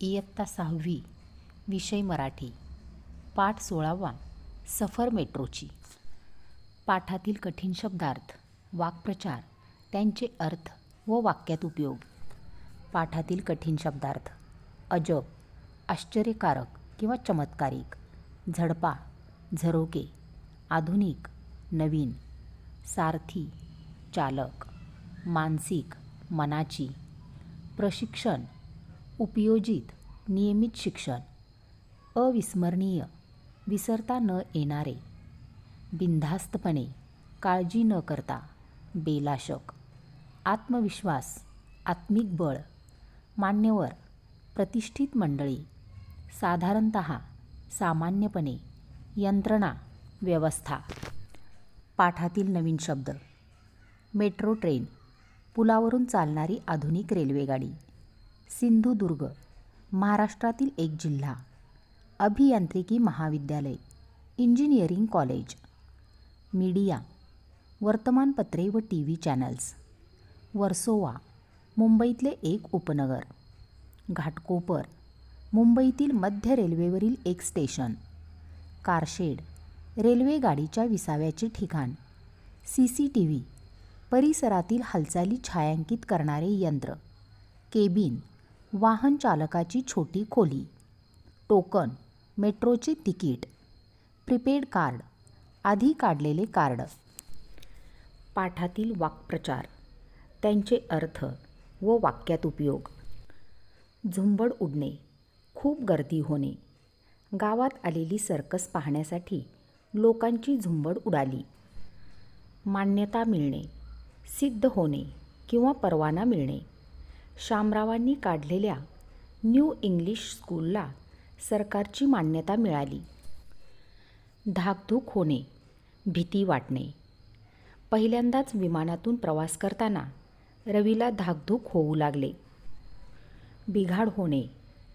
इयत्ता सहावी विषय मराठी पाठ सोळावा सफर मेट्रोची. पाठातील कठीण शब्दार्थ वाक्प्रचार त्यांचे अर्थ व वाक्यात उपयोग. पाठातील कठीण शब्दार्थ अजब आश्चर्यकारक किंवा चमत्कारिक झडपा झरोके आधुनिक नवीन सारथी चालक मानसिक मनाची प्रशिक्षण उपयोजित नियमित शिक्षण अविस्मरणीय विसरता न येणारे बिनधास्तपणे काळजी न करता बेलाशक आत्मविश्वास आत्मिक बळ मान्यवर प्रतिष्ठित मंडळी साधारणत सामान्यपणे यंत्रणा व्यवस्था. पाठातील नवीन शब्द. मेट्रो ट्रेन पुलावरून चालणारी आधुनिक रेल्वेगाडी. सिंधुदुर्ग महाराष्ट्रातील एक जिल्हा अभियांत्रिकी महाविद्यालय इंजिनिअरिंग कॉलेज मीडिया वर्तमानपत्रे व टी व्ही चॅनल्स वर्सोवा मुंबईतले एक उपनगर घाटकोपर मुंबईतील मध्य रेल्वेवरील एक स्टेशन कारशेड रेल्वे गाडीच्या विसाव्याचे ठिकाण सी सी टी व्ही परिसरातील हालचाली छायांकित करणारे यंत्र केबिन वाहन चालकाची छोटी खोली. टोकन मेट्रोचे तिकीट प्रिपेड कार्ड आधी काढलेले कार्ड. पाठातील वाक्प्रचार त्यांचे अर्थ व वाक्यात उपयोग. झुंबड उडणे खूप गर्दी होणे. गावात आलेली सर्कस पाहण्यासाठी लोकांची झुंबड उडाली. मान्यता मिळणे सिद्ध होणे किंवा परवाना मिळणे. शामरावांनी काढलेल्या न्यू इंग्लिश स्कूलला सरकारची मान्यता मिळाली. धाकधूक होणे भीती वाटणे. पहिल्यांदाच विमानातून प्रवास करताना रवीला धाकधूक होऊ लागले. बिघाड होणे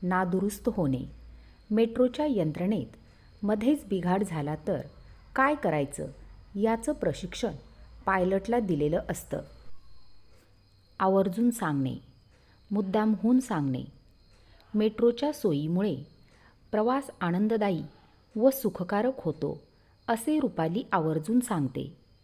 नादुरुस्त होणे मेट्रोच्या यंत्रणेत मध्येच बिघाड झाला तर काय करायचं याचं प्रशिक्षण पायलटला दिलेलं असतं. आवर्जून सांगणे. मुद्दामहून सांगणे. मेट्रोच्या सोयीमुळे प्रवास आनंददायी व सुखकारक होतो असे रुपाली आवर्जून सांगते.